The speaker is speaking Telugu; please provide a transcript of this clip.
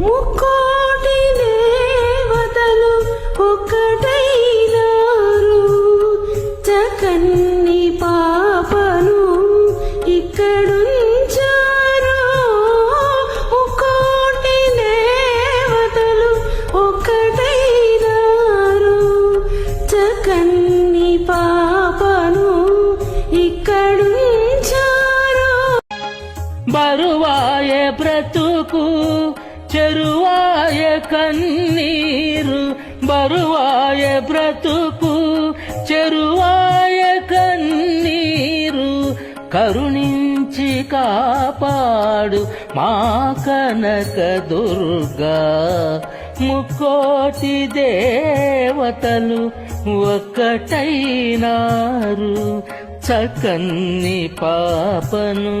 ముక్కోటి దేవతలు ఒక్కటైనారు. చకన్ని పాపను ఇక్కడుంచారు. ముక్కోటి దేవతలు ఒక్కటైనారు. చకన్ని పాపను ఇక్కడుంచారు. బరువాయ బ్రతుకు కన్నీరు బరువాయ బ్రతుకు చెరువాయ కన్నీరు కరుణించి కాపాడు మా కనక దుర్గా. ముకోటి దేవతలు ఒక్కటైనారు చకన్ని పాపను